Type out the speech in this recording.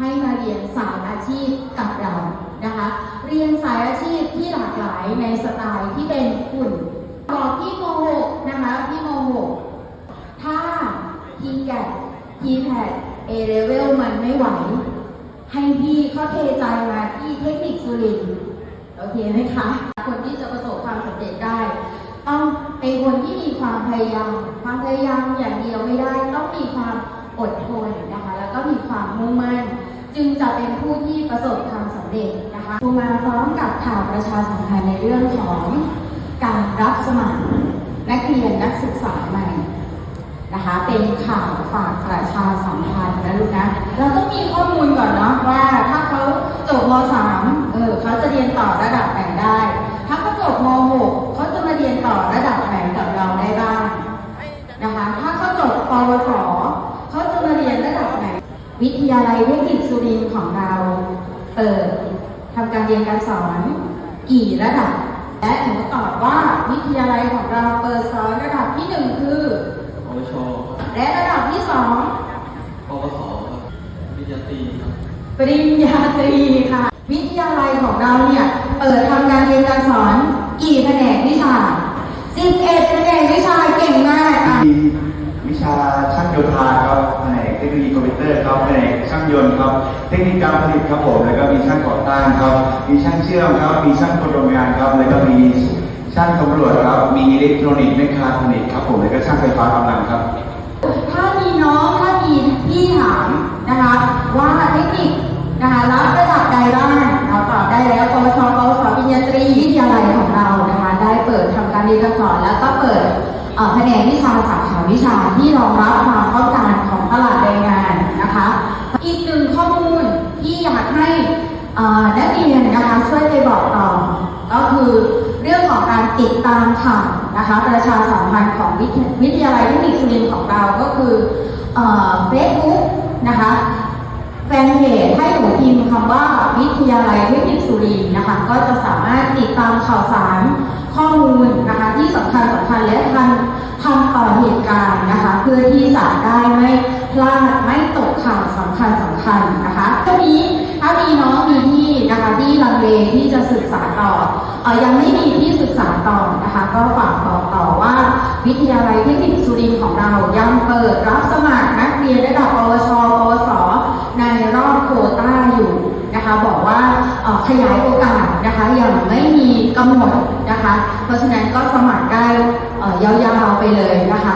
ให้มาเรียนสายอาชีพกับเรานะคะ เรียนสายอาชีพที่หลากหลายในสไตล์ที่เป็นคุณบอกพี่โมหกนะคะพี่โมหกถ้าทีแกดทีแพดเอเลเวลมันไม่ไหว ให้พี่เขาเทใจมาที่เทคนิคสุรินโอเคไหมคะ คนที่จะประสบความสำเร็จได้ ต้องเป็นคนที่มีความพยายาม ความพยายามอย่างเดียวไม่ได้ ต้องมีความอดทนนะคะ แล้วก็มีความมุ่งมั่น จึงจะเป็นผู้ที่ประสบความสำเร็จนะคะมาพร้อมกับข่าวประชาสัมพันธ์ในเรื่องของการรับสมัครนักเรียนนักศึกษาใหม่นะคะเป็นข่าวฝากประชาสัมพันธ์นะลูกนะเราต้องมีข้อมูลก่อนเนาะว่าถ้าเขาจบม .3 เออเขาจะเรียนต่อระดับไหนได้ ถ้าเขาจบม .6 วิทยาลัยเทคนิคสุรินทร์ของเราเปิดทำการเรียนการสอนกี่ระดับ และหนูตอบว่าวิทยาลัยของเราเปิดสอนระดับที่หนึ่งคือปวชและระดับที่สองปวสครับวิทยาตรีครับปริญญาตรีค่ะ วิทยาลัยของเราเนี่ยเปิดทำการเรียนการสอนกี่แผนกวิชา11แผนกวิชาเก่งมากอะมีวิชาช่างโยธาครับแผนกเทคโนโลยี ช่างยนต์ครับ เทคนิคการผลิตครับผมแล้วก็มีช่างก่อสร้างครับ มีช่างเชื่อมครับ มีช่างโปรแกรมงานครับ แล้วก็มีช่างตำรวจครับ มีอิเล็กทรอนิกส์เมคาทรอนิกส์ครับผมแล้วก็ช่างไฟฟ้ากำลังครับ ถ้ามีน้องถ้ามีพี่ถามนะคะว่าเทคนิคนะคะรับระดับใดบ้างเราตอบได้แล้วปวชปวสปริญญาตรีวิทยาลัยของเรานะคะได้เปิดทำการเรียนการสอนแล้วก็เปิดแผนกวิชาสาขาวิชาที่รองรับความต้องการของตลาดแรงงานนะคะ อีกหนึ่งข้อมูลที่อยากให้นักเรียนนะคะช่วยไปบอกต่อ ก็คือเรื่องของการติดตามข่าวนะคะประชาสัมพันธ์ของวิทยวิทยาลัยเทคนิคสุรินทร์ของเราก็คือเฟซบุ๊กนะคะแฟนเพจให้หนูพิมพ์คำว่าวิทยาลัยเทคนิคสุรินทร์นะคะก็จะสามารถติดตามข่าวสารข้อมูลนะคะที่สำคัญสำคัญและทันทันต่อเหตุการณ์นะคะเพื่อที่จะได้ไม่พลาดไม่ตกข่าวสำคัญสำคัญนะคะทีนี้ถ้ามีน้องมีพี่นะคะ ที่ลังที่จะศึกษาต่อออยังไม่มีที่ศึกษาต่อนะคะ ก็ฝากบอกต่อว่า วิทยาลัยเทคนิคสุรินทร์ของเรายังเปิดรับสมัครนักเรียนระดับปวชปวส ในรอบโควต้าอยู่นะคะ บอกว่าขยายโอกาสนะคะยังไม่มีกำหนดนะคะ เพราะฉะนั้นก็สมัครได้ยาวๆไปเลยนะคะ